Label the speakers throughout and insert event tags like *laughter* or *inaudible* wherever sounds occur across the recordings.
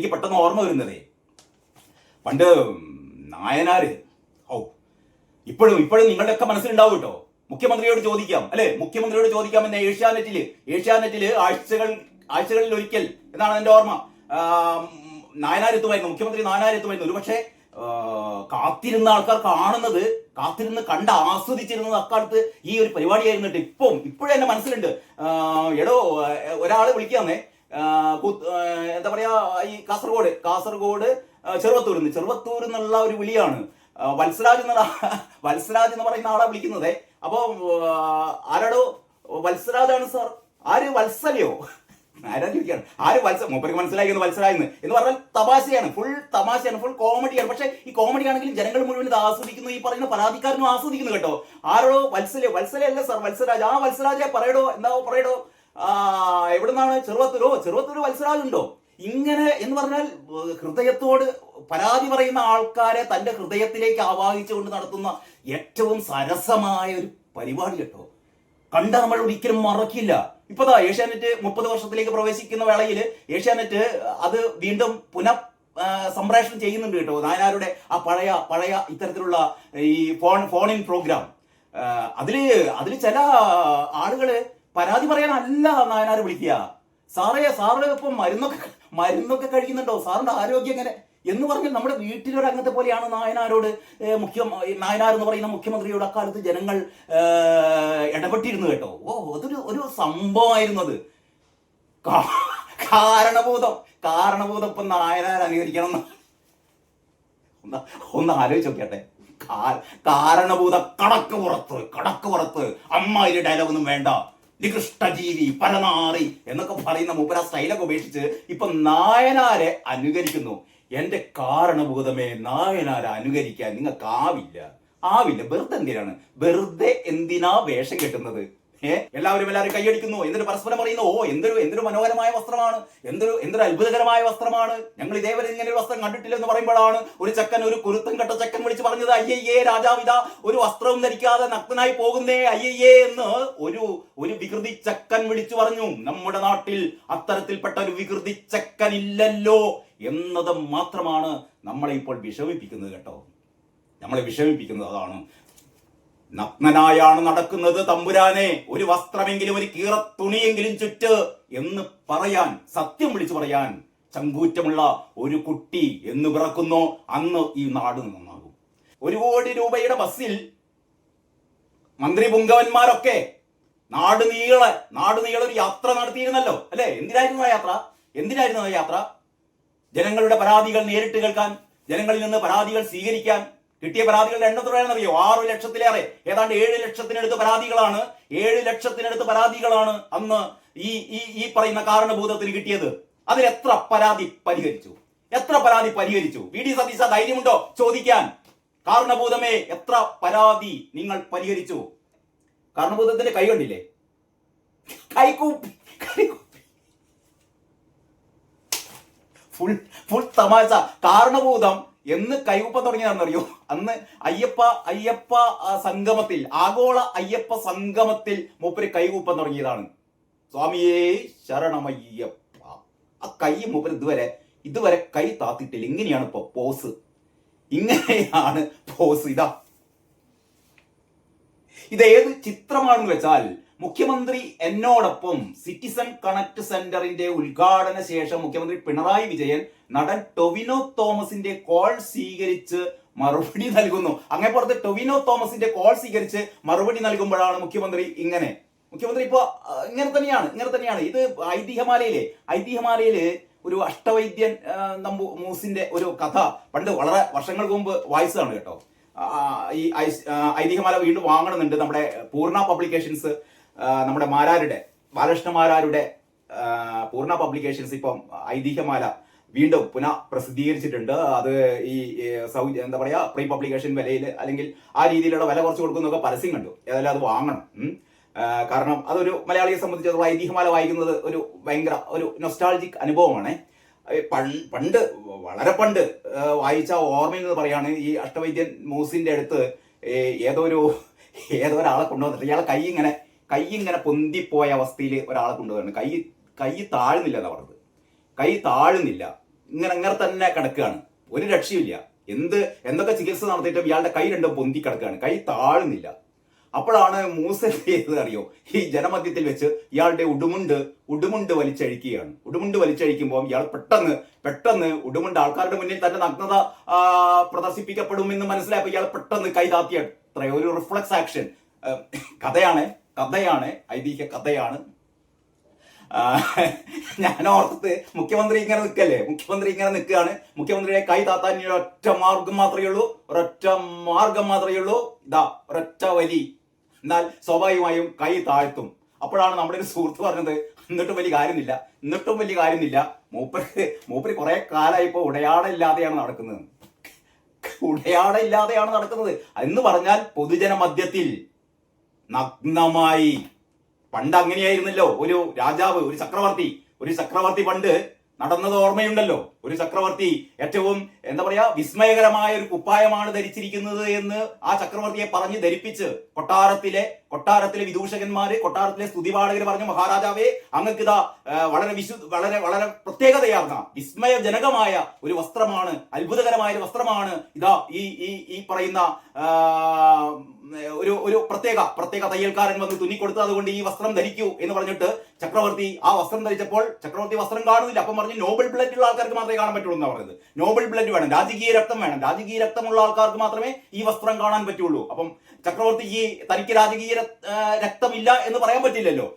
Speaker 1: എനിക്ക് പെട്ടെന്ന് ഓർമ്മ വരുന്നതേ. പണ്ട് നായനാര്? ഓ ഇപ്പോഴും ഇപ്പോഴും നിങ്ങളുടെയൊക്കെ മനസ്സിലുണ്ടാവും കേട്ടോ. മുഖ്യമന്ത്രിയോട് ചോദിക്കാം അല്ലെ? മുഖ്യമന്ത്രിയോട് ചോദിക്കാം എന്ന ഏഷ്യാനെറ്റിൽ ഏഷ്യാനെറ്റിൽ ആഴ്ചകൾ ആഴ്ചകളിൽ ഒരിക്കൽ. എന്നാണ് എന്റെ ഓർമ്മ. നായനാരെത്തുമായിരുന്നു മുഖ്യമന്ത്രി നായനാരെത്തുമായിരുന്നു ഒരു പക്ഷേ കാത്തിരുന്ന ആൾക്കാർ കാണുന്നത് കാത്തിരുന്ന് കണ്ട് ആസ്വദിച്ചിരുന്നത് അക്കാലത്ത് ഈ ഒരു പരിപാടിയായിരുന്നിട്ട് ഇപ്പം ഇപ്പോഴും എന്റെ മനസ്സിലുണ്ട്. എടോ ഒരാൾ വിളിക്കാന്നേ. എന്താ പറയാ ഈ കാസർഗോഡ് കാസർഗോഡ് ചെറുവത്തൂർ നിന്ന്. ചെറുവത്തൂർ എന്നുള്ള ഒരു വിളിയാണ്. വത്സരാജ് എന്നുള്ള *laughs* വത്സരാജ് എന്ന് പറയുന്ന ആളെ വിളിക്കുന്നത്. അപ്പൊ ആരാടോ? വത്സരാജാണ് സർ. ആര്? വത്സലയോ? *laughs* ചോദിക്കാണ് ആര് വത്സ? മൂപ്പർക്ക് മനസ്സിലായി എന്ന് വത്സരായെന്ന് എന്ന്. പറഞ്ഞാൽ തമാശയാണ്. ഫുൾ തമാശയാണ്. ഫുൾ കോമഡിയാണ് പക്ഷെ ഈ കോമഡി ആണെങ്കിലും ജനങ്ങൾ മുഴുവൻ ഇത് ആസ്വദിക്കുന്നു. ഈ പറയുന്ന പരാതിക്കാരനും ആസ്വദിക്കുന്നു കേട്ടോ. ആരോ വത്സല വത്സലയല്ല സർ. വത്സരാജ്. ആ വത്സരാജെ പറയടോ. എന്താ പറയടോ? എവിടുന്നാണ് ചെറുവത്തൂരോ? ചെറുവത്തൂര് വത്സരാജുണ്ടോ? ഇങ്ങനെ എന്ന് പറഞ്ഞാൽ ഹൃദയത്തോട് പരാതി പറയുന്ന ആൾക്കാരെ തന്റെ ഹൃദയത്തിലേക്ക് ആവാഹിച്ചുകൊണ്ട് നടത്തുന്ന ഏറ്റവും സരസമായ ഒരു പരിപാടി കേട്ടോ. കണ്ട നമ്മൾ ഒരിക്കലും മറക്കില്ല. ഇപ്പതാ ഏഷ്യാനെറ്റ് മുപ്പത് വർഷത്തിലേക്ക് പ്രവേശിക്കുന്ന വേളയിൽ ഏഷ്യാനെറ്റ് അത് വീണ്ടും പുന സംപ്രേഷണം ചെയ്യുന്നുണ്ട് കേട്ടോ. നായനാരുടെ ആ പഴയ പഴയ ഇത്തരത്തിലുള്ള ഈ ഫോൺ ഇൻ പ്രോഗ്രാം. അതിൽ അതിൽ ചില ആളുകൾ പരാതി പറയാനല്ല നായനാർ വിളിക്കുക. സാറേ സാറ് ഇപ്പം മരുന്നൊക്കെ മരുന്നൊക്കെ കഴിക്കുന്നുണ്ടോ? സാറിന്റെ ആരോഗ്യം എങ്ങനെ? എന്ന് പറഞ്ഞാൽ നമ്മുടെ വീട്ടിലൊരു അംഗത്തെ പോലെയാണ് നായനാരോട് മുഖ്യ നായനാർ എന്ന് പറയുന്ന മുഖ്യമന്ത്രിയോട് അക്കാലത്ത് ജനങ്ങൾ ഇടപെട്ടിരുന്നു കേട്ടോ. ഓ അതൊരു ഒരു സംഭവമായിരുന്നു അത് കാരണബോധം കാരണഭൂതം ഇപ്പം നായനാർ അനുകരിക്കണം ഒന്ന് ഒന്ന് ആലോചിച്ച് നോക്കിയാട്ടെ. കാ- കാരണഭൂത കടക്ക് പുറത്ത് കടക്ക് പുറത്ത്. അമ്മായിരി ഡയലോഗൊന്നും വേണ്ട. നികൃഷ്ടജീവി പരനാറി എന്നൊക്കെ പറയുന്ന മൂപ്പര സ്റ്റൈലൊക്കെ ഉപേക്ഷിച്ച് ഇപ്പൊ നായനാരെ അനുകരിക്കുന്നു. എന്റെ കാരണഭൂതമേ നായനാരെ അനുകരിക്കാൻ നിങ്ങൾക്ക് ആവില്ല. ആവില്ല വെറുതെ എന്തിനാണ് വെറുതെ എന്തിനാ വേഷം കെട്ടുന്നത്? ഏ എല്ലാവരും എല്ലാവരും കൈയടിക്കുന്നു. എന്നിട്ട് പരസ്പരം പറയുന്നു ഓ എന്തൊരു എന്തൊരു മനോഹരമായ വസ്ത്രമാണ്. എന്തൊരു എന്തൊരു അത്ഭുതകരമായ വസ്ത്രമാണ്. ഞങ്ങൾ ഇതേവരെ ഇങ്ങനെ ഒരു വസ്ത്രം കണ്ടിട്ടില്ല എന്ന് പറയുമ്പോഴാണ് ഒരു ചക്കൻ ഒരു കുരുത്തം കെട്ട ചക്കൻ വിളിച്ച് പറഞ്ഞത് അയ്യയ്യേ രാജാവിത ഒരു വസ്ത്രവും ധരിക്കാതെ നഗ്നനായി പോകുന്നേ അയ്യയ്യേ എന്ന് ഒരു ഒരു വികൃതി ചക്കൻ വിളിച്ചു പറഞ്ഞു. നമ്മുടെ നാട്ടിൽ അത്തരത്തിൽപ്പെട്ട ഒരു വികൃതി ചക്കൻ ഇല്ലല്ലോ എന്നത് മാത്രമാണ് നമ്മളെ ഇപ്പോൾ വിഷമിപ്പിക്കുന്നത് കേട്ടോ. നമ്മളെ വിഷമിപ്പിക്കുന്നത് അതാണ്. നഗ്നനായാണ് നടക്കുന്നത് തമ്പുരാനെ. ഒരു വസ്ത്രമെങ്കിലും ഒരു കീറ തുണിയെങ്കിലും ചുറ്റ് എന്ന് പറയാൻ സത്യം വിളിച്ചു പറയാൻ ചങ്കൂറ്റമുള്ള ഒരു കുട്ടി എന്ന് പിറക്കുന്നു. അന്ന് ഈ നാട് നന്നാകും. ഒരു കോടി രൂപയുടെ ബസ്സിൽ മന്ത്രി പുങ്കവന്മാരൊക്കെ നാട് നീളെ നാട് നീളെ ഒരു യാത്ര നടത്തിയിരുന്നല്ലോ. അല്ലെ? എന്തിനായിരുന്നു ആ യാത്ര? എന്തിനായിരുന്നു ആ യാത്ര? ജനങ്ങളുടെ പരാതികൾ നേരിട്ട് കേൾക്കാൻ ജനങ്ങളിൽ നിന്ന് പരാതികൾ സ്വീകരിക്കാൻ കിട്ടിയ പരാതികളുടെ എണ്ണം എത്രയാണെന്നറിയോ ആറു ലക്ഷത്തിലേറെ. ഏതാണ്ട് ഏഴ് ലക്ഷത്തിനടുത്ത് പരാതികളാണ്. ഏഴ് ലക്ഷത്തിനടുത്ത് പരാതികളാണ് അന്ന് ഈ ഈ ഈ പറയുന്ന കാരണഭൂതത്തിന് കിട്ടിയത്. അതിൽ എത്ര പരാതി പരിഹരിച്ചു? എത്ര പരാതി പരിഹരിച്ചു? വി ഡി സതീശ ധൈര്യമുണ്ടോ ചോദിക്കാൻ? കാരണഭൂതമേ എത്ര പരാതി നിങ്ങൾ പരിഹരിച്ചു? കാരണഭൂതത്തിന്റെ കൈ കണ്ടില്ലേ? കൈകൂപ്പി കൈകൂപ്പി. ഫുൾ ഫുൾ തമാശ. കാരണഭൂതം എന്ന് കയ്യൂപ്പ തുടങ്ങിയതാണെന്നറിയോ? അന്ന് അയ്യപ്പ അയ്യപ്പ സംഗമത്തിൽ ആഗോള അയ്യപ്പ സംഗമത്തിൽ മൂപ്പര് കൈകൂപ്പ തുടങ്ങിയതാണ്. സ്വാമിയേ ശരണമയ്യപ്പ. ആ കൈ മൂപ്പര് ഇതുവരെ ഇതുവരെ കൈ താത്തിട്ടില്ല. ഇങ്ങനെയാണ് ഇപ്പൊ പോസ്. ഇങ്ങനെയാണ് പോസ്. ഇതാ. ഇത് ഏത് ചിത്രമാണെന്ന് വെച്ചാൽ മുഖ്യമന്ത്രി എന്നോടൊപ്പം സിറ്റിസൺ കണക്ട് സെന്ററിന്റെ ഉദ്ഘാടന ശേഷം മുഖ്യമന്ത്രി പിണറായി വിജയൻ നടൻ ടൊവിനോ തോമസിന്റെ കോൾ സ്വീകരിച്ച് മറുപടി നൽകുന്നു. അങ്ങനെ പുറത്ത് ടൊവിനോ തോമസിന്റെ കോൾ സ്വീകരിച്ച് മറുപടി നൽകുമ്പോഴാണ് മുഖ്യമന്ത്രി ഇങ്ങനെ. മുഖ്യമന്ത്രി ഇപ്പോ ഇങ്ങനെ തന്നെയാണ് ഇങ്ങനെ തന്നെയാണ്. ഇത് ഐതിഹ്യമാലയിലെ ഐതിഹ്യമാലയിൽ ഒരു അഷ്ടവൈദ്യൻ നമ്പു മൂസിന്റെ ഒരു കഥ പണ്ട് വളരെ വർഷങ്ങൾ മുമ്പ് വായിച്ചതാണ് കേട്ടോ. ഈ ഐതിഹ്യമാല വീണ്ടും വാങ്ങണമെന്നുണ്ട് നമ്മുടെ പൂർണ പബ്ലിക്കേഷൻസ്. നമ്മുടെ മാരാരുടെ ബാലകൃഷ്ണ മാരാരുടെ പൂർണ പബ്ലിക്കേഷൻസ് ഇപ്പം ഐതിഹ്യമാല വീണ്ടും പുനഃ പ്രസിദ്ധീകരിച്ചിട്ടുണ്ട് അത് ഈ ഈ എന്താ പറയാ പ്രീ പബ്ലിക്കേഷൻ വിലയിൽ അല്ലെങ്കിൽ ആ രീതിയിലുള്ള വില കുറച്ച് കൊടുക്കുന്നൊക്കെ പരസ്യം കണ്ടു. ഏതായാലും അത് വാങ്ങണം. കാരണം അതൊരു മലയാളിയെ സംബന്ധിച്ചിടത്തോളം ഐതിഹ്യമാല വായിക്കുന്നത് ഒരു ഭയങ്കര ഒരു നൊസ്റ്റാൾജിക് അനുഭവമാണ്. പണ്ട് വളരെ പണ്ട് വായിച്ച ഓർമ്മയിൽ നിന്ന് പറയാണ് ഈ അഷ്ടവൈദ്യൻ മൂസിന്റെ അടുത്ത് ഏതോ ഒരു ഏതോ ഒരാളെ കൊണ്ടുവന്നിട്ട് ഇയാളെ കൈ ഇങ്ങനെ കൈ ഇങ്ങനെ പൊന്തിപ്പോയ അവസ്ഥയിൽ ഒരാളെ കൊണ്ടുവരണം. കൈ കൈ താഴുന്നില്ല എന്നാ പറഞ്ഞത്. കൈ താഴുന്നില്ല. ഇങ്ങനെ ഇങ്ങനെ തന്നെ കിടക്കുകയാണ്. ഒരു രക്ഷയില്ല എന്ത് എന്തൊക്കെ ചികിത്സ നടത്തിയിട്ടും ഇയാളുടെ കൈ രണ്ടും പൊന്തി കിടക്കുകയാണ്. കൈ താഴുന്നില്ല. അപ്പോഴാണ് മൂസ ചെയ്തത് അറിയോ? ഈ ജനമധ്യത്തിൽ വെച്ച് ഇയാളുടെ ഉടുമുണ്ട് ഉടുമുണ്ട് വലിച്ചഴിക്കുകയാണ്. ഉടുമുണ്ട് വലിച്ചഴിക്കുമ്പോൾ ഇയാൾ പെട്ടെന്ന് പെട്ടെന്ന് ഉടുമുണ്ട് ആൾക്കാരുടെ മുന്നിൽ തന്റെ നഗ്നത പ്രദർശിപ്പിക്കപ്പെടും പ്രദർശിപ്പിക്കപ്പെടുമെന്ന് മനസ്സിലായപ്പോൾ ഇയാൾ പെട്ടെന്ന് കൈ താത്തിയ ഒരു റിഫ്ലക്സ് ആക്ഷൻ കഥയാണ്. കഥയാണ് ഐതിഹ്യ കഥയാണ്. ഞാൻ ഓർത്തത് മുഖ്യമന്ത്രി ഇങ്ങനെ നിൽക്കല്ലേ? മുഖ്യമന്ത്രി ഇങ്ങനെ നിൽക്കുകയാണ്. മുഖ്യമന്ത്രിയുടെ കൈ താത്താൻ ഇനി ഒരൊറ്റ മാർഗം മാത്രമേ ഉള്ളൂ. ഒരൊറ്റ മാർഗം മാത്രമേ ഉള്ളൂ. ഇതാ ഒരൊറ്റ വലി. എന്നാൽ സ്വാഭാവികമായും കൈ താഴ്ത്തും. അപ്പോഴാണ് നമ്മുടെ ഒരു സുഹൃത്ത് പറഞ്ഞത് എന്നിട്ടും വലിയ കാര്യമില്ല. എന്നിട്ടും വലിയ കാര്യമില്ല. മൂപ്പര് മൂപ്പര് കുറെ കാലമായിപ്പോ ഉടയാട ഇല്ലാതെയാണ് നടക്കുന്നത്. ഉടയാട ഇല്ലാതെയാണ് നടക്കുന്നത്. എന്ന് പറഞ്ഞാൽ പൊതുജന മധ്യത്തിൽ നഗ്നമായി. പണ്ട് അങ്ങനെയായിരുന്നല്ലോ. ഒരു രാജാവ് ഒരു ചക്രവർത്തി. ഒരു ചക്രവർത്തി പണ്ട് നടന്നത് ഓർമ്മയുണ്ടല്ലോ. ഒരു ചക്രവർത്തി ഏറ്റവും എന്താ പറയാ വിസ്മയകരമായ ഒരു കുപ്പായമാണ് ധരിച്ചിരിക്കുന്നത് എന്ന് ആ ചക്രവർത്തിയെ പറഞ്ഞ് ധരിപ്പിച്ച് കൊട്ടാരത്തിലെ കൊട്ടാരത്തിലെ വിദൂഷകന്മാര് കൊട്ടാരത്തിലെ സ്തുതിപാഠകർ പറഞ്ഞു മഹാരാജാവേ അങ്ങക്ക് ഇതാ വളരെ വിശു വളരെ വളരെ പ്രത്യേകതയാർന്ന വിസ്മയജനകമായ ഒരു വസ്ത്രമാണ് അത്ഭുതകരമായ ഒരു വസ്ത്രമാണ് ഇതാ ഈ ഈ ഈ പറയുന്ന ഒരു ഒരു പ്രത്യേക പ്രത്യേക തയ്യൽക്കാരൻ വന്ന് തുന്നിക്കൊടുത്തു അതുകൊണ്ട് ഈ വസ്ത്രം ധരിക്കൂ എന്ന് പറഞ്ഞിട്ട് ചക്രവർത്തി ആ വസ്ത്രം ധരിച്ചപ്പോൾ ചക്രവർത്തി വസ്ത്രം കാണുന്നില്ല. അപ്പം പറഞ്ഞു നോബൽ ബ്ലഡ് ഉള്ള ആൾക്കാർക്ക് മാത്രമേ കാണാൻ പറ്റുള്ളൂ എന്നാണ് പറഞ്ഞത് നോബൽ ബ്ലഡ് വേണം. രാജകീയ രക്തം വേണം. രാജകീയ രക്തമുള്ള ആൾക്കാർക്ക് മാത്രമേ ഈ വസ്ത്രം കാണാൻ പറ്റുള്ളൂ. അപ്പം ചക്രവർത്തി ഈ തനിക്ക് രാജകീയ രക്തമില്ല എന്ന് പറയാൻ പറ്റില്ലല്ലോ.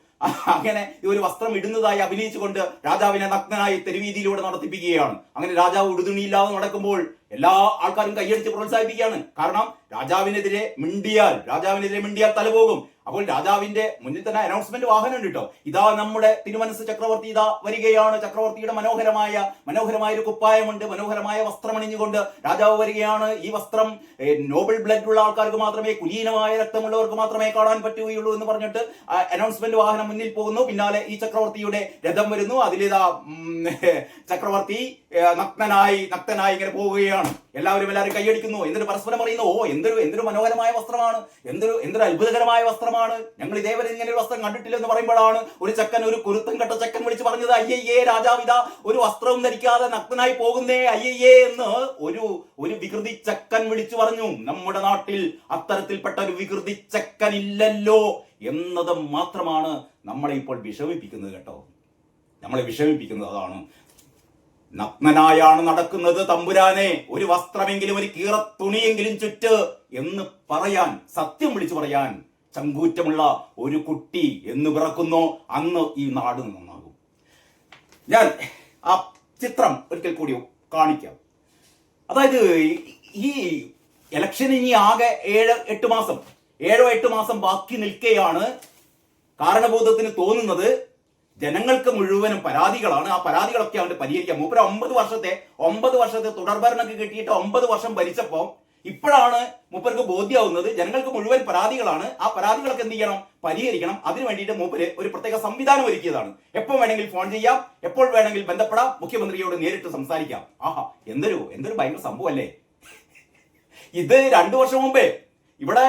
Speaker 1: അങ്ങനെ ഈ ഒരു വസ്ത്രം ഇടുന്നതായി അഭിനയിച്ചുകൊണ്ട് രാജാവിനെ നഗ്നനായി തെരുവീതിയിലൂടെ നടത്തിപ്പിക്കുകയാണ്. അങ്ങനെ രാജാവ് ഉടുതുണിയില്ലാതെ നടക്കുമ്പോൾ എല്ലാ ആൾക്കാരും കൈയടിച്ച് പ്രോത്സാഹിപ്പിക്കുകയാണ്. കാരണം രാജാവിനെതിരെ മിണ്ടിയാൽ രാജാവിനെതിരെ മിണ്ടിയാൽ തലപോകും. അപ്പോൾ രാജാവിന്റെ മുന്നിൽ തന്നെ അനൗൺസ്മെന്റ് വാഹനം ഉണ്ട് കേട്ടോ. ഇതാ നമ്മുടെ തിരുമനസ് ചക്രവർത്തി ഇതാ വരികയാണ്. ചക്രവർത്തിയുടെ മനോഹരമായ മനോഹരമായ ഒരു കുപ്പായമുണ്ട്. മനോഹരമായ വസ്ത്രം അണിഞ്ഞുകൊണ്ട് രാജാവ് വരികയാണ്. ഈ വസ്ത്രം നോബിൾ ബ്ലഡ് ഉള്ള ആൾക്കാർക്ക് മാത്രമേ കുലീനമായ രക്തമുള്ളവർക്ക് മാത്രമേ കാണാൻ പറ്റുകയുള്ളൂ എന്ന് പറഞ്ഞിട്ട് അനൗൺസ്മെന്റ് വാഹനം മുന്നിൽ പോകുന്നു. പിന്നാലെ ഈ ചക്രവർത്തിയുടെ രഥം വരുന്നു. അതിലിതാ *laughs* ചക്രവർത്തി നഗ്നനായി നഗ്നനായി ഇങ്ങനെ പോവുകയാണ്. എല്ലാവരും എല്ലാവരും കൈയടിക്കുന്നു. എന്നിട്ട് പരസ്പരം പറയുന്നു ഓ എന്തൊരു എന്തൊരു മനോഹരമായ വസ്ത്രമാണ്. എന്തൊരു എന്തൊരു അത്ഭുതകരമായ വസ്ത്രമാണ്. ഞങ്ങൾ ഇതേവരെ ഇങ്ങനെ ഒരു വസ്ത്രം കണ്ടിട്ടില്ല എന്ന് പറയുമ്പോഴാണ് ഒരു ചക്കൻ ഒരു കുരുത്തം കെട്ട ചക്കൻ വിളിച്ച് പറഞ്ഞത് അയ്യയ്യേ രാജാവിത ഒരു വസ്ത്രവും ധരിക്കാതെ നഗ്നായി പോകുന്നേ അയ്യയ്യേ എന്ന് ഒരു ഒരു വികൃതി ചക്കൻ വിളിച്ചു പറഞ്ഞു. നമ്മുടെ നാട്ടിൽ അത്തരത്തിൽപ്പെട്ട ഒരു വികൃതി ചക്കൻ ഇല്ലല്ലോ എന്നത് മാത്രമാണ് നമ്മളെ ഇപ്പോൾ വിഷമിപ്പിക്കുന്നത് കേട്ടോ. നമ്മളെ വിഷമിപ്പിക്കുന്നത് അതാണ്. നഗ്നനായാണ് നടക്കുന്നത് തമ്പുരാനെ. ഒരു വസ്ത്രമെങ്കിലും ഒരു കീറ തുണിയെങ്കിലും ചുറ്റ് എന്ന് പറയാൻ സത്യം വിളിച്ചു പറയാൻ ചങ്കൂറ്റമുള്ള ഒരു കുട്ടി എന്ന് പിറക്കുന്നു. അന്ന് ഈ നാട് നന്നാകും. ഞാൻ ആ ചിത്രം ഒരിക്കൽ കൂടി കാണിക്കാം. അതായത് ഈ- ഇലക്ഷൻ ഇനി ആകെ ഏഴ് എട്ട് മാസം. ഏഴോ എട്ട് മാസം ബാക്കി നിൽക്കെയാണ് കാരണബോധത്തിന് തോന്നുന്നത്. ജനങ്ങൾക്ക് മുഴുവനും പരാതികളാണ്. ആ പരാതികളൊക്കെ അവന് പരിഹരിക്കാം. മൂപ്പര ഒമ്പത് വർഷത്തെ ഒമ്പത് വർഷത്തെ തുടർഭരണമൊക്കെ കിട്ടിയിട്ട് ഒമ്പത് വർഷം ഭരിച്ചപ്പോ ഇപ്പോഴാണ് മൂപ്പർക്ക് ബോധ്യമാവുന്നത് ജനങ്ങൾക്ക് മുഴുവൻ പരാതികളാണ്. ആ പരാതികളൊക്കെ എന്ത് ചെയ്യണം? പരിഹരിക്കണം. അതിനു വേണ്ടിയിട്ട് മൂപ്പര് ഒരു പ്രത്യേക സംവിധാനം ഒരുക്കിയതാണ്. എപ്പോൾ വേണമെങ്കിൽ ഫോൺ ചെയ്യാം. എപ്പോൾ വേണമെങ്കിൽ ബന്ധപ്പെടാം. മുഖ്യമന്ത്രിയോട് നേരിട്ട് സംസാരിക്കാം. ആഹാ എന്തൊരു എന്തൊരു ഭയങ്കര സംഭവം അല്ലേ ഇത് രണ്ടു വർഷം മുമ്പേ ഇവിടെ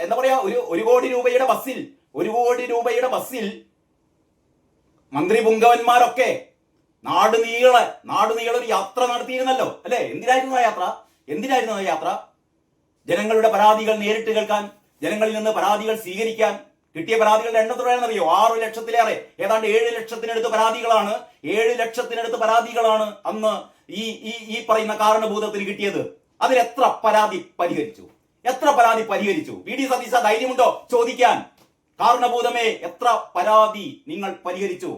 Speaker 1: എന്താ പറയാ ഒരു ഒരു കോടി രൂപയുടെ ബസ്സിൽ ഒരു കോടി രൂപയുടെ ബസ്സിൽ മന്ത്രി പുങ്കവന്മാരൊക്കെ നാട് നീളെ നാട് നീളെ ഒരു യാത്ര നടത്തിയിരുന്നല്ലോ അല്ലെ? എന്തിനായിരുന്നു ആ യാത്ര? എന്തിനായിരുന്നു ആ യാത്ര? ജനങ്ങളുടെ പരാതികൾ നേരിട്ട് കേൾക്കാൻ ജനങ്ങളിൽ നിന്ന് പരാതികൾ സ്വീകരിക്കാൻ കിട്ടിയ പരാതികളുടെ എണ്ണം എത്രയാണെന്നറിയോ ആറ് ലക്ഷത്തിലേറെ ഏതാണ്ട് ഏഴ് ലക്ഷത്തിനടുത്ത് പരാതികളാണ് ഏഴ് ലക്ഷത്തിനടുത്ത് പരാതികളാണ് അന്ന് ഈ ഈ ഈ പറയുന്ന കാരണഭൂതത്തിന് കിട്ടിയത്. അതിൽ എത്ര പരാതി പരിഹരിച്ചു? എത്ര പരാതി പരിഹരിച്ചു? വി ഡി സതീശ ധൈര്യമുണ്ടോ ചോദിക്കാൻ? കാരണഭൂതമേ എത്ര പരാതി നിങ്ങൾ പരിഹരിച്ചു?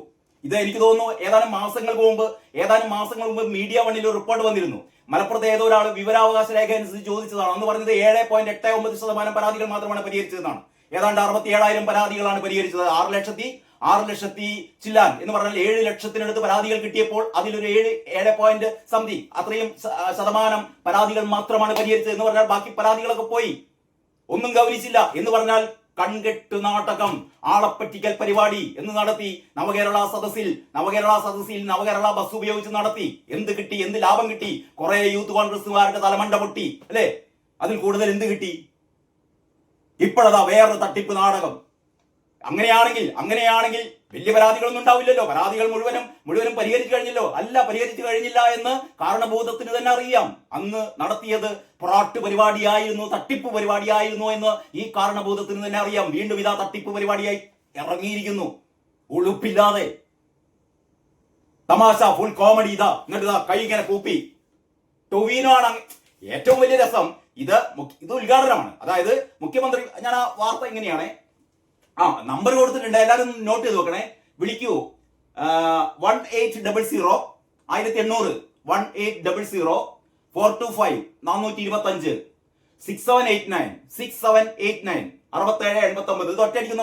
Speaker 1: ഇത് എനിക്ക് തോന്നുന്നു ഏതാനും മാസങ്ങൾക്ക് മുമ്പ് ഏതാനും മാസങ്ങൾ മുമ്പ് മീഡിയ വണ്ണിൽ ഒരു റിപ്പോർട്ട് വന്നിരുന്നു. മലപ്പുറത്ത് ഏതോ ഒരാൾ വിവരാവകാശ രേഖ അനുസരിച്ച് ചോദിച്ചതാണ്. അന്ന് പറഞ്ഞത് ഏഴ് പോയിന്റ് എട്ട് ഒമ്പത് ശതമാനം പരാതികൾ മാത്രമാണ് പരിഹരിച്ചതെന്നാണ്. ഏതാണ്ട് അറുപത്തി ഏഴായിരം പരാതികളാണ് പരിഹരിച്ചത്. ആറ് ലക്ഷത്തി ആറ് ലക്ഷത്തി ചില്ലാൻ എന്ന് പറഞ്ഞാൽ ഏഴ് ലക്ഷത്തിനടുത്ത് പരാതികൾ കിട്ടിയപ്പോൾ അതിലൊരു ഏഴ് ഏഴ് പോയിന്റ് സംതി അത്രയും ശതമാനം പരാതികൾ മാത്രമാണ് പരിഹരിച്ചത് എന്ന് പറഞ്ഞാൽ ബാക്കി പരാതികളൊക്കെ പോയി. ഒന്നും ഗൗനിച്ചില്ല എന്ന് പറഞ്ഞാൽ കൺകെട്ട് നാടകം ആളപ്പറ്റിക്കൽ പരിപാടി എന്ന് നടത്തി നവകേരള സദസ്സിൽ നവകേരള സദസ്സിൽ നവകേരള ബസ് ഉപയോഗിച്ച് നടത്തി. എന്ത് കിട്ടി എന്ത് ലാഭം കിട്ടി? കുറെ യൂത്ത് കോൺഗ്രസുകാരുടെ തലമണ്ട പൊട്ടി അല്ലേ? അതിൽ കൂടുതൽ എന്ത് കിട്ടി? ഇപ്പോഴതാ വേറൊരു തട്ടിപ്പ് നാടകം. അങ്ങനെയാണെങ്കിൽ അങ്ങനെയാണെങ്കിൽ വലിയ പരാതികളൊന്നും ഉണ്ടാവില്ലല്ലോ. പരാതികൾ മുഴുവനും മുഴുവനും പരിഹരിച്ചു കഴിഞ്ഞല്ലോ. അല്ല പരിഹരിച്ചു കഴിഞ്ഞില്ല എന്ന് കാരണബോധത്തിന് തന്നെ അറിയാം. അന്ന് നടത്തിയത് പൊറാട്ട് പരിപാടിയായിരുന്നു തട്ടിപ്പ് പരിപാടിയായിരുന്നു എന്ന് ഈ കാരണബോധത്തിന് തന്നെ അറിയാം. വീണ്ടും ഇതാ തട്ടിപ്പ് പരിപാടിയായി ഇറങ്ങിയിരിക്കുന്നു. ഉളുപ്പില്ലാതെ. തമാശ ഫുൾ കോമഡി ഇതാ. എന്നിട്ട് ഇതാ കൈ ഇങ്ങനെ കൂപ്പി. ടൊവീനോ ഏറ്റവും വലിയ രസം. ഇത് ഇത് ഉദ്ഘാടനമാണ്. അതായത് മുഖ്യമന്ത്രി ഞാൻ ആ വാർത്ത ഇങ്ങനെയാണ്. ആ നമ്പർ കൊടുത്തിട്ടുണ്ട്. എല്ലാവരും നോട്ട് ചെയ്ത് നോക്കണേ വിളിക്കൂ. വൺ എയ്റ്റ് ഡബിൾ സീറോ ആയിരത്തി എണ്ണൂറ്. One eight double zero four two five നാനൂറ്റി ഇരുപത്തി അഞ്ച് six seven eight nine six seven eight nine അറുപത്തേഴ് എൺപത്തി ഒമ്പത് ഇത് ഒറ്റയടിക്കുന്ന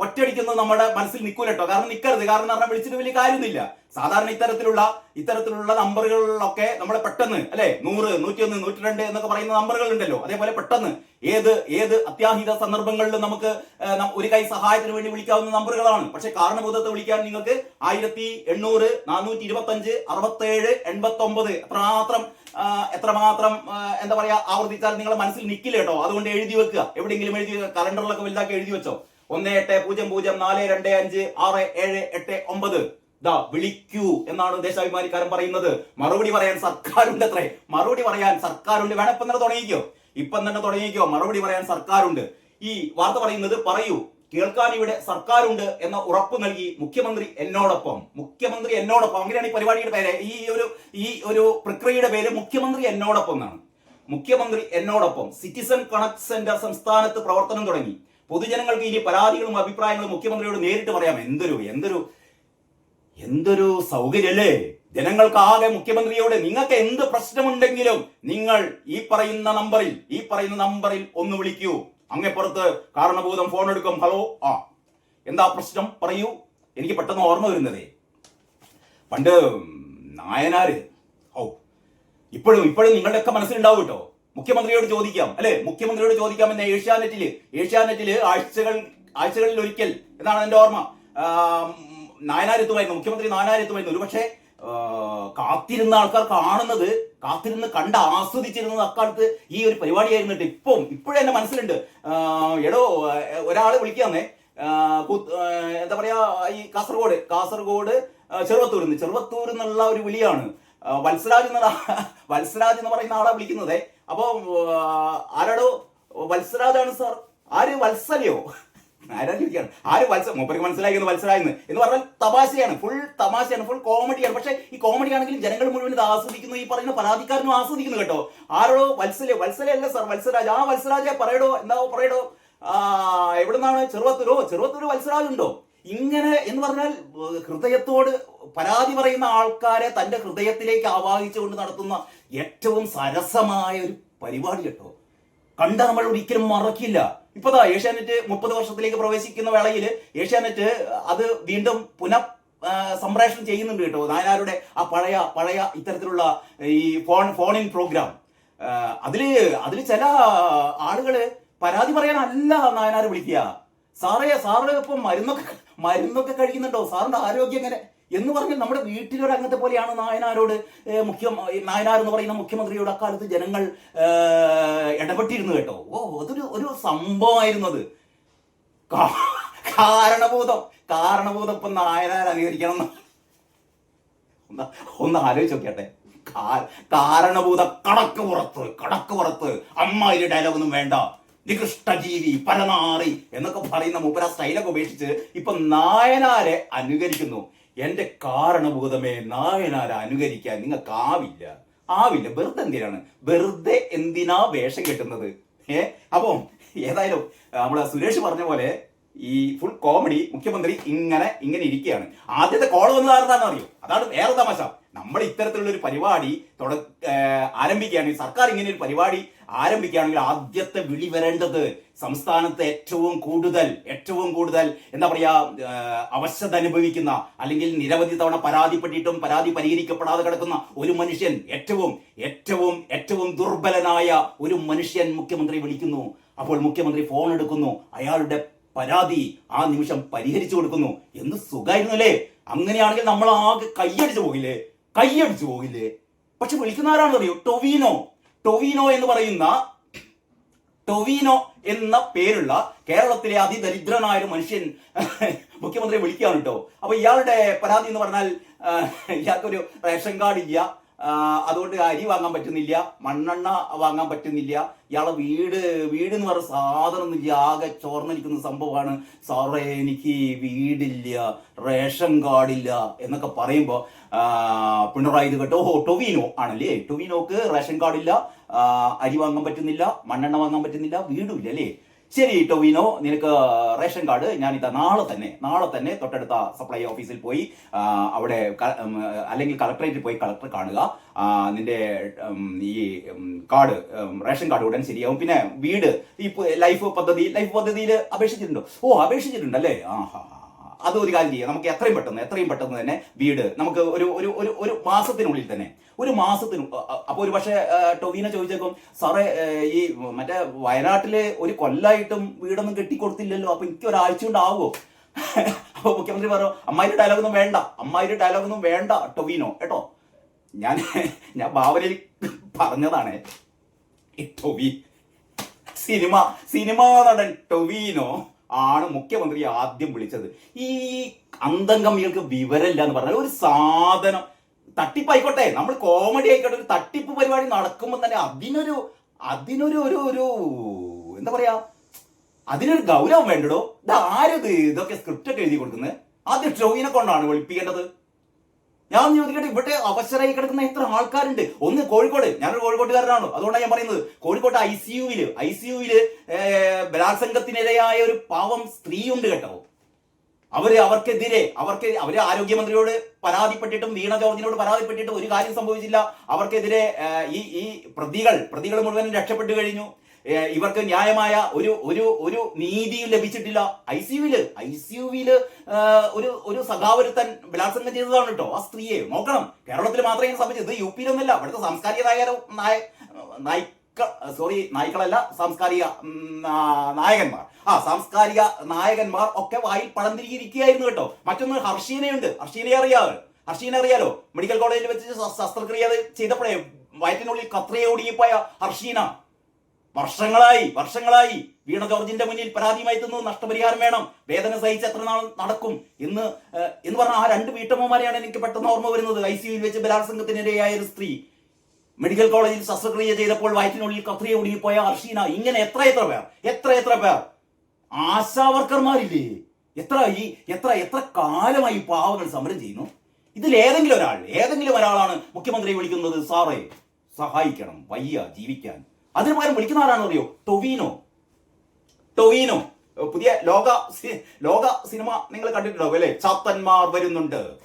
Speaker 1: ഒറ്റയടിക്കുന്നത് നമ്മുടെ മനസ്സിൽ നിൽക്കൂല കേട്ടോ കാരണം നിൽക്കരുത് കാരണം പറഞ്ഞാൽ വിളിച്ചിട്ട് വലിയ കാര്യമൊന്നുമില്ല. സാധാരണ ഇത്തരത്തിലുള്ള ഇത്തരത്തിലുള്ള നമ്പറുകളിലൊക്കെ നമ്മളെ പെട്ടെന്ന് അല്ലെ? നൂറ് നൂറ്റിയൊന്ന് നൂറ്റി രണ്ട് എന്നൊക്കെ പറയുന്ന നമ്പറുകൾ ഉണ്ടല്ലോ അതേപോലെ പെട്ടെന്ന് ഏത് ഏത് അത്യാഹിത സന്ദർഭങ്ങളിലും നമുക്ക് ഒരു കൈ സഹായത്തിന് വേണ്ടി വിളിക്കാവുന്ന നമ്പറുകളാണ്. പക്ഷെ കാരണബോധത്തെ വിളിക്കാൻ നിങ്ങൾക്ക് ആയിരത്തി എണ്ണൂറ് നാനൂറ്റി ഇരുപത്തി അഞ്ച് അറുപത്തേഴ് എൺപത്തി ഒമ്പത് എത്രമാത്രം ആ, എത്രമാത്രം എന്താ പറയാ ആവർത്തിച്ചാൽ നിങ്ങളെ മനസ്സിൽ നിൽക്കില്ല കേട്ടോ. അതുകൊണ്ട് എഴുതി വെക്കുക. എവിടെയെങ്കിലും എഴുതി കലണ്ടറിലൊക്കെ വലുതാക്കി എഴുതി വെച്ചോ. ഒന്ന് എട്ട് പൂജ്യം പൂജ്യം നാല് രണ്ട് അഞ്ച് ആറ് ഏഴ് എട്ട് ഒമ്പത്. ദാ വിളിക്കൂ എന്നാണ് ദേശാഭിമാനിക്കാരൻ പറയുന്നത്. മറുപടി പറയാൻ സർക്കാരുണ്ട് അത്രേ മറുപടി പറയാൻ സർക്കാരുണ്ട്. വേണം ഇപ്പം തന്നെ തുടങ്ങിക്കോ. ഇപ്പം തന്നെ തുടങ്ങിക്കോ. മറുപടി പറയാൻ സർക്കാരുണ്ട്. ഈ വാർത്ത പറയുന്നത് പറയൂ. കേൾക്കാൻ ഇവിടെ സർക്കാരുണ്ട് എന്ന ഉറപ്പ് നൽകി മുഖ്യമന്ത്രി എന്നോടൊപ്പം. മുഖ്യമന്ത്രി എന്നോടൊപ്പം. അങ്ങനെയാണ് ഈ പരിപാടിയുടെ പേര്. ഈ ഒരു ഈ ഒരു പ്രക്രിയയുടെ പേര് മുഖ്യമന്ത്രി എന്നോടൊപ്പം എന്നാണ്. മുഖ്യമന്ത്രി എന്നോടൊപ്പം. സിറ്റിസൺ കണക്ട് സെന്റർ സംസ്ഥാനത്ത് പ്രവർത്തനം തുടങ്ങി. പൊതുജനങ്ങൾക്ക് ഇനി പരാതികളും അഭിപ്രായങ്ങളും മുഖ്യമന്ത്രിയോട് നേരിട്ട് പറയാം. എന്തൊരു എന്തൊരു എന്തൊരു സൗകര്യല്ലേ ജനങ്ങൾക്കാകെ മുഖ്യമന്ത്രിയോട് നിങ്ങൾക്ക് എന്ത് പ്രശ്നമുണ്ടെങ്കിലും നിങ്ങൾ ഈ പറയുന്ന നമ്പറിൽ ഈ പറയുന്ന നമ്പറിൽ ഒന്ന് വിളിക്കൂ. അങ്ങേപ്പുറത്ത് കാരണഭൂതം ഫോൺ എടുക്കും. ഹലോ ആ. എന്താ പ്രശ്നം? പറയൂ. എനിക്ക് പെട്ടെന്ന് ഓർമ്മ വരുന്നതേ. പണ്ട് നായനാര്? ഓ ഇപ്പോഴും ഇപ്പോഴും നിങ്ങളുടെയൊക്കെ മനസ്സിലുണ്ടാവും കേട്ടോ. മുഖ്യമന്ത്രിയോട് ചോദിക്കാം. അല്ലെ? മുഖ്യമന്ത്രിയോട് ചോദിക്കാം എന്ന ഏഷ്യാനെറ്റിൽ ഏഷ്യാനെറ്റിൽ ആഴ്ചകൾ ആഴ്ചകളിൽ ഒരിക്കൽ എന്നാണ് എന്റെ ഓർമ്മ. നായനാരെത്തുമായിരുന്നു മുഖ്യമന്ത്രി നായനാരെത്തുമായിരുന്നു ഒരു പക്ഷേ കാത്തിരുന്ന ആൾക്കാർ കാണുന്നത് കാത്തിരുന്ന് കണ്ട് ആസ്വദിച്ചിരുന്നത് അക്കാലത്ത് ഈ ഒരു പരിപാടിയായിരുന്നു ആയിരുന്നിട്ട് ഇപ്പം ഇപ്പോഴും എന്റെ മനസ്സിലുണ്ട്. എടോ ഒരാൾ വിളിക്കാന്നേ എന്താ പറയാ ഈ കാസർഗോഡ് കാസർഗോഡ് ചെറുവത്തൂർ നിന്ന് ചെറുവത്തൂർ എന്നുള്ള ഒരു വിളിയാണ്. വത്സരാജ് എന്നുള്ള *laughs* വത്സരാജ് എന്ന് പറയുന്ന ആളെ വിളിക്കുന്നത്. അപ്പൊ ആ, ആരാടോ? വത്സരാജാണ് സാർ. ആര്? വത്സലയോ? ആരാ ചോദിക്കാണ് ആര് വത്സ മൂപ്പർക്ക് മനസ്സിലായിരുന്നു വത്സരായെന്ന് എന്ന്. പറഞ്ഞാൽ തമാശയാണ്. ഫുൾ തമാശയാണ്. ഫുൾ കോമഡിയാണ് പക്ഷേ ഈ കോമഡി ആണെങ്കിലും ജനങ്ങൾ മുഴുവൻ ഇത് ആസ്വദിക്കുന്നു. ഈ പറയുന്ന പരാതിക്കാരനും ആസ്വദിക്കുന്നു കേട്ടോ. ആരോ വത്സല വത്സലല്ല സാർ വത്സരാജ്. ആ വത്സരാജെ പറയടോ എന്താ പറയടോ. എവിടുന്നാണ്? ചെറുവത്തൂരോ? ചെറുവത്തൂര് വത്സരാജ് ഉണ്ടോ? ഇങ്ങനെ എന്ന് പറഞ്ഞാൽ ഹൃദയത്തോട് പരാതി പറയുന്ന ആൾക്കാരെ തന്റെ ഹൃദയത്തിലേക്ക് ആവാഹിച്ചുകൊണ്ട് നടത്തുന്ന ഏറ്റവും സരസമായ ഒരു പരിപാടി കേട്ടോ. കണ്ട നമ്മൾ ഒരിക്കലും മറക്കില്ല. ഇപ്പതാ ഏഷ്യാനെറ്റ് മുപ്പത് വർഷത്തിലേക്ക് പ്രവേശിക്കുന്ന വേളയിൽ ഏഷ്യാനെറ്റ് അത് വീണ്ടും പുനഃ സംപ്രേഷണം ചെയ്യുന്നുണ്ട് കേട്ടോ. നായനാരുടെ ആ പഴയ പഴയ ഇത്തരത്തിലുള്ള ഈ ഫോൺ ഫോണിൻ പ്രോഗ്രാം. അതിൽ അതിൽ ചില ആളുകൾ പരാതി പറയാനല്ല നായനാർ വിളിക്കുക. സാറേ സാറ് ഇപ്പം മരുന്നൊക്കെ മരുന്നൊക്കെ കഴിക്കുന്നുണ്ടോ? സാറിന്റെ ആരോഗ്യം എങ്ങനെ? എന്ന് പറഞ്ഞാൽ നമ്മുടെ വീട്ടിലൊരു അംഗത്തെ പോലെയാണ് നായനാരോട് മുഖ്യമന്ത്രി മുഖ്യം നായനാർ എന്ന് പറയുന്ന മുഖ്യമന്ത്രിയോട് അക്കാലത്ത് ജനങ്ങൾ ഇടപെട്ടിരുന്നു കേട്ടോ. ഓ അതൊരു ഒരു സംഭവമായിരുന്നു അത് കാരണബോധം കാരണഭൂതം ഇപ്പം നായനാർ അനുകരിക്കണം ഒന്ന് ഒന്ന് ആലോചിച്ച് നോക്കിയട്ടെ. കാരണഭൂത കടക്ക് പുറത്ത് കടക്ക് പുറത്ത്. അമ്മ ഒരു ഡയലോഗൊന്നും വേണ്ട. നികൃഷ്ടജീവി പരനാറി എന്നൊക്കെ പറയുന്ന മൂപ്പര സ്റ്റൈലൊക്കെ ഉപേക്ഷിച്ച് ഇപ്പൊ നായനാരെ അനുകരിക്കുന്നു. എന്റെ കാരണഭൂതമേ നായനാരെ അനുകരിക്കാൻ നിങ്ങൾക്ക് ആവില്ല. ആവില്ല. വെറുതെ എന്തിനാണ്? വെറുതെ എന്തിനാ വേഷം കെട്ടുന്നത്? ഏ? അപ്പം ഏതായാലും നമ്മളെ സുരേഷ് പറഞ്ഞ പോലെ ഈ ഫുൾ കോമഡി മുഖ്യമന്ത്രി ഇങ്ങനെ ഇങ്ങനെ ഇരിക്കുകയാണ്. ആദ്യത്തെ കോൾ വന്നത് ആരെന്താണെന്ന് അറിയോ അതാണ് വേറെ തമാശ. നമ്മൾ ഇത്തരത്തിലുള്ള ഒരു പരിപാടി തുട ആരംഭിക്കുകയാണെങ്കിൽ സർക്കാർ ഇങ്ങനെ ഒരു പരിപാടി ആരംഭിക്കുകയാണെങ്കിൽ ആദ്യത്തെ വിളി വരേണ്ടത് സംസ്ഥാനത്ത് ഏറ്റവും കൂടുതൽ ഏറ്റവും കൂടുതൽ എന്താ പറയാ അവശത അനുഭവിക്കുന്ന അല്ലെങ്കിൽ നിരവധി തവണ പരാതിപ്പെട്ടിട്ടും പരാതി പരിഹരിക്കപ്പെടാതെ കിടക്കുന്ന ഒരു മനുഷ്യൻ ഏറ്റവും ഏറ്റവും ഏറ്റവും ദുർബലനായ ഒരു മനുഷ്യൻ മുഖ്യമന്ത്രി വിളിക്കുന്നു. അപ്പോൾ മുഖ്യമന്ത്രി ഫോൺ എടുക്കുന്നു. അയാളുടെ പരാതി ആ നിമിഷം പരിഹരിച്ചു കൊടുക്കുന്നു. എന്ത് സുഖമായിരുന്നു അല്ലേ അങ്ങനെയാണെങ്കിൽ നമ്മൾ ആകെ കൈയടിച്ചു പോകില്ലേ? കൈയടിച്ചു പോകില്ലേ? പക്ഷെ അറിയോ? ടൊവീനോ. ടൊവീനോ എന്ന് പറയുന്ന ടൊവീനോ എന്ന പേരുള്ള കേരളത്തിലെ അതിദരിദ്രനായ ഒരു മനുഷ്യൻ *laughs* മുഖ്യമന്ത്രിയെ വിളിക്കുകയാണ് കേട്ടോ. അപ്പൊ ഇയാളുടെ പരാതി എന്ന് പറഞ്ഞാൽ *laughs* ഇയാൾക്കൊരു റേഷൻ കാർഡ് ഇല്ല. അതുകൊണ്ട് അരി വാങ്ങാൻ പറ്റുന്നില്ല മണ്ണെണ്ണ വാങ്ങാൻ പറ്റുന്നില്ല. ഇയാളെ വീട് വീട് എന്ന് പറഞ്ഞ സാധനം ഒന്നും ആകെ ചോർന്നിരിക്കുന്ന സംഭവമാണ് സാറേ എനിക്ക് വീടില്ല റേഷൻ കാർഡില്ല എന്നൊക്കെ പറയുമ്പോൾ പിണറായി കേട്ടോ ടൊവിനോ ആണല്ലേ? ടൊവിനോക്ക് റേഷൻ കാർഡില്ല അരി വാങ്ങാൻ പറ്റുന്നില്ല മണ്ണെണ്ണ വാങ്ങാൻ പറ്റുന്നില്ല വീടുമില്ല അല്ലേ? ശരി ടൊവിനോ നിനക്ക് റേഷൻ കാർഡ് ഞാനിതാ നാളെ തന്നെ നാളെ തന്നെ തൊട്ടടുത്ത സപ്ലൈ ഓഫീസിൽ പോയി അവിടെ അല്ലെങ്കിൽ കളക്ടറേറ്റിൽ പോയി കളക്ടർ കാണുക. നിന്റെ ഈ കാർഡ് റേഷൻ കാർഡ് ഉടൻ ശരിയാവും. പിന്നെ വീട് ഈ ലൈഫ് പദ്ധതി ലൈഫ് പദ്ധതിയിൽ അപേക്ഷിച്ചിട്ടുണ്ടോ? ഓ അപേക്ഷിച്ചിട്ടുണ്ടല്ലേ? ആ ഹാ അത് ഒരു കാര്യം ചെയ്യാം. നമുക്ക് എത്രയും പെട്ടെന്ന് എത്രയും പെട്ടെന്ന് തന്നെ വീട് നമുക്ക് ഒരു ഒരു ഒരു ഒരു മാസത്തിനുള്ളിൽ തന്നെ ഒരു മാസത്തിന് അപ്പോൾ ഒരു പക്ഷേ ടൊവീനെ ചോദിച്ചേക്കും സാറേ ഈ മറ്റേ വയനാട്ടിലെ ഒരു കൊല്ലായിട്ടും വീടൊന്നും കെട്ടിക്കൊടുത്തില്ലല്ലോ അപ്പൊ എനിക്ക് ഒരാഴ്ച കൊണ്ടാവോ? *laughs* അപ്പോൾ മുഖ്യമന്ത്രി പറഞ്ഞു അമ്മായിയുടെ ഡയലോഗൊന്നും വേണ്ട അമ്മായിയുടെ ഡയലോഗൊന്നും വേണ്ട ടൊവീനോ കേട്ടോ? ഞാൻ ഞാൻ ഭാവനയിൽ പറഞ്ഞതാണ് ടൊവി സിനിമ സിനിമാ നടൻ ടൊവിനോ ആണ് മുഖ്യമന്ത്രി ആദ്യം വിളിച്ചത്. ഈ അന്തം കമ്മികൾക്ക് വിവരമില്ല എന്ന് പറഞ്ഞാൽ ഒരു സാധനം തട്ടിപ്പായിക്കോട്ടെ. നമ്മൾ കോമഡി ആയിക്കോട്ടെ ഒരു തട്ടിപ്പ് പരിപാടി നടക്കുമ്പോൾ തന്നെ അതിനൊരു അതിനൊരു ഒരു ഒരു എന്താ പറയാ അതിനൊരു ഗൗരവം വേണ്ടടോ. ഇത് ആരത് ഇതൊക്കെ സ്ക്രിപ്റ്റ് ഒക്കെ എഴുതി കൊടുക്കുന്നത്. ആദ്യം ഷോവിനെ കൊണ്ടാണ് വിളിപ്പിക്കേണ്ടത്. ഞാൻ ചോദിക്കട്ടെ ഇവിടെ അവശരായി കിടക്കുന്ന എത്ര ആൾക്കാരുണ്ട്? ഒന്ന് കോഴിക്കോട്. ഞാനൊരു കോഴിക്കോട്ടുകാരനാണ് അതുകൊണ്ടാണ് ഞാൻ പറയുന്നത്. കോഴിക്കോട്ട് ഐ സി യുവിൽ ഐ സി യുവിൽ ബലാത്സംഗത്തിനിരയായ ഒരു പാവം സ്ത്രീയുണ്ട് കേട്ടോ. അവർ അവർക്കെതിരെ അവർക്ക് അവർ ആരോഗ്യമന്ത്രിയോട് പരാതിപ്പെട്ടിട്ടും വീണ ജോർജിനോട് പരാതിപ്പെട്ടിട്ടും ഒരു കാര്യം സംഭവിച്ചില്ല. അവർക്കെതിരെ ഈ ഈ പ്രതികൾ പ്രതികൾ മുഴുവൻ രക്ഷപ്പെട്ടു കഴിഞ്ഞു. ഇവർക്ക് ന്യായമായ ഒരു ഒരു ഒരു നീതിയും ലഭിച്ചിട്ടില്ല. ഐ സി യുവിൽ ഐ സി യുവിൽ ഒരു ഒരു സഖാവരുത്തൻ ബലാത്സംഗം ചെയ്തതാണ് കേട്ടോ ആ സ്ത്രീയെ. നോക്കണം. കേരളത്തിൽ മാത്രമേ ഇങ്ങനെ സംഭവിച്ചത് യു പിയിലൊന്നുമല്ല. അവിടുത്തെ സാംസ്കാരിക നായക നായ നായിക്ക സോറി നായ്ക്കളല്ല സാംസ്കാരിക നായകന്മാർ. ആ സാംസ്കാരിക നായകന്മാർ ഒക്കെ വായിൽ പടംതിരിയിരിക്കുകയായിരുന്നു കേട്ടോ. മറ്റൊന്ന് ഹർഷീനയുണ്ട്. ഹർഷീനെ അറിയാവോ? ഹർഷീനെ അറിയാലോ? മെഡിക്കൽ കോളേജിൽ വെച്ച് ശസ്ത്രക്രിയ ചെയ്തപ്പോഴേ വയറ്റിനുള്ളിൽ കത്രയെ ഒടുങ്ങിപ്പോയ ഹർഷീന. വർഷങ്ങളായി വർഷങ്ങളായി വീണ ജോർജിന്റെ മുന്നിൽ പരാതിയുമായി തന്നു നഷ്ടപരിഹാരം വേണം. വേദന സഹിച്ച് എത്ര നാൾ നടക്കും എന്ന് എന്ന് പറഞ്ഞ ആ രണ്ട് വീട്ടമ്മമാരെയാണ് എനിക്ക് പെട്ടെന്ന് ഓർമ്മ വരുന്നത്. ഐ സിയുയിൽ വെച്ച് ബലാത്സംഗത്തിനിരയായ ഒരു സ്ത്രീ. മെഡിക്കൽ കോളേജിൽ ശസ്ത്രക്രിയ ചെയ്തപ്പോൾ വയറ്റിനുള്ളിൽ കത്രിയ ഒടുങ്ങിപ്പോയ അർഷീന. ഇങ്ങനെ എത്ര എത്ര പേർ? എത്ര എത്ര പേർ? ആശാവർക്കർമാരില്ലേ? എത്ര ഈ എത്ര എത്ര കാലമായി പാവകൾ സമരം ചെയ്യുന്നു? ഇതിൽ ഏതെങ്കിലും ഒരാൾ ഏതെങ്കിലും ഒരാളാണ് മുഖ്യമന്ത്രിയെ വിളിക്കുന്നത്. സാറേ സഹായിക്കണം. വയ്യ ജീവിക്കാൻ. അതിന് പകരം വിളിക്കുന്ന ആരാണെന്ന് അറിയോ? ടൊവീനോ. ടൊവീനോ. പുതിയ ലോക ലോക സിനിമ നിങ്ങൾ കണ്ടിട്ടുണ്ടാവും അല്ലേ? ചാത്തന്മാർ വരുന്നുണ്ട്.